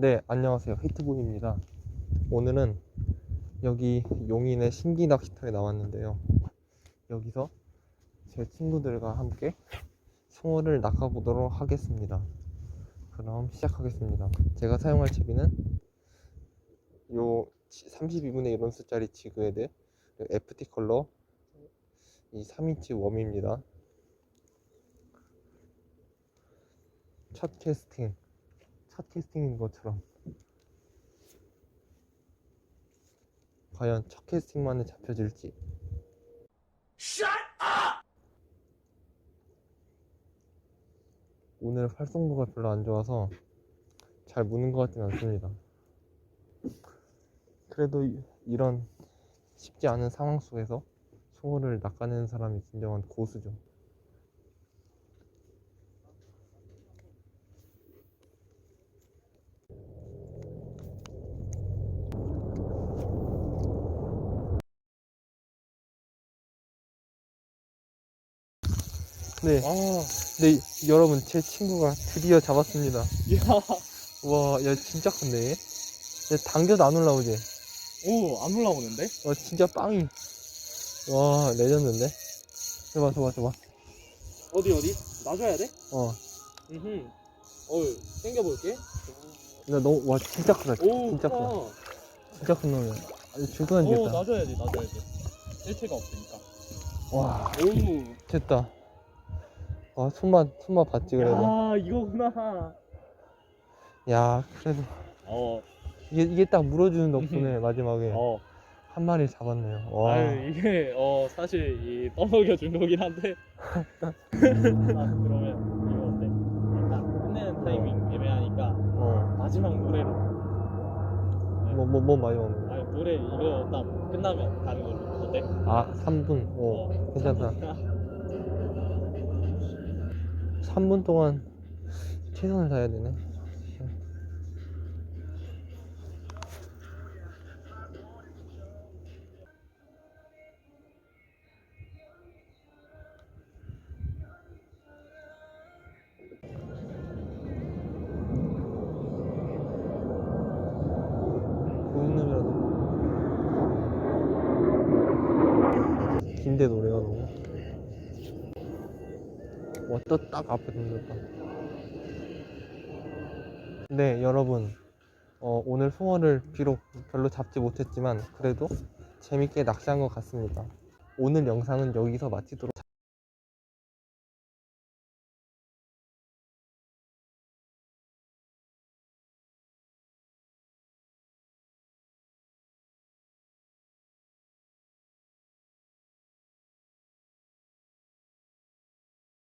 네, 안녕하세요. 히트보입니다. 오늘은 여기 용인의 신기 낚시터에 나왔는데요. 여기서 제 친구들과 함께 송어를 낚아보도록 하겠습니다. 그럼 시작하겠습니다. 제가 사용할 채비는 요 32분의 1온스짜리 지그헤드 FT 컬러 이 3인치 웜입니다. 첫 캐스팅 첫 캐스팅인 것처럼. 과연 첫 캐스팅만에 잡혀질지. 오늘 활성도가 별로 안 좋아서 잘 무는 것 같진 않습니다. 그래도 이- 이런 쉽지 않은 상황 속에서 송어를 낚아내는 사람이 진정한 고수죠 네, 아, 네 여러분 제 친구가 드디어 잡았습니다 야, 와, 야 진짜 큰데? 얘? 얘 당겨도 안 올라오지? 오, 안 올라오는데? 와, 진짜 빵이. 와, 레전드인데? 줘봐, 줘봐, 줘봐. 어디, 어디? 놔줘야 돼? 어, 음, 어우, 당겨볼게. 나 너무, 와, 진짜 크다. 오, 진짜 크다. 크다. 진짜 큰 놈이야. 줄도 안 오, 됐다. 놔줘야지, 놔줘야지. 일체가 없으니까. 와, 오, 됐다. 와, 손맛, 손맛 봤지, 그래도. 야, 이거구나. 야, 그래도. 어, 이게, 이게 딱 물어주는 덕분에 마지막에 어. 한 마리 잡았네요. 와. 아유, 이게, 어, 사실, 이, 떠먹여 준 거긴 한데. 아, 그러면, 이거 어때? 일단, 끝내는 타이밍 애매하니까, 어. 마지막 노래로. 뭐, 뭐, 뭐 많이 먹는 아니, 노래, 이거 딱 끝나면 가는 걸로. 어때? 아, 3분. 어, 괜찮다. 3분 동안 최선을 다해야 되네. 긴데 노래가 너무 왔다 딱 앞에 던졌다 네 여러분. 어, 오늘 송어를 비록 별로 잡지 못했지만 그래도 재밌게 낚시한 것 같습니다. 오늘 영상은 여기서 마치도록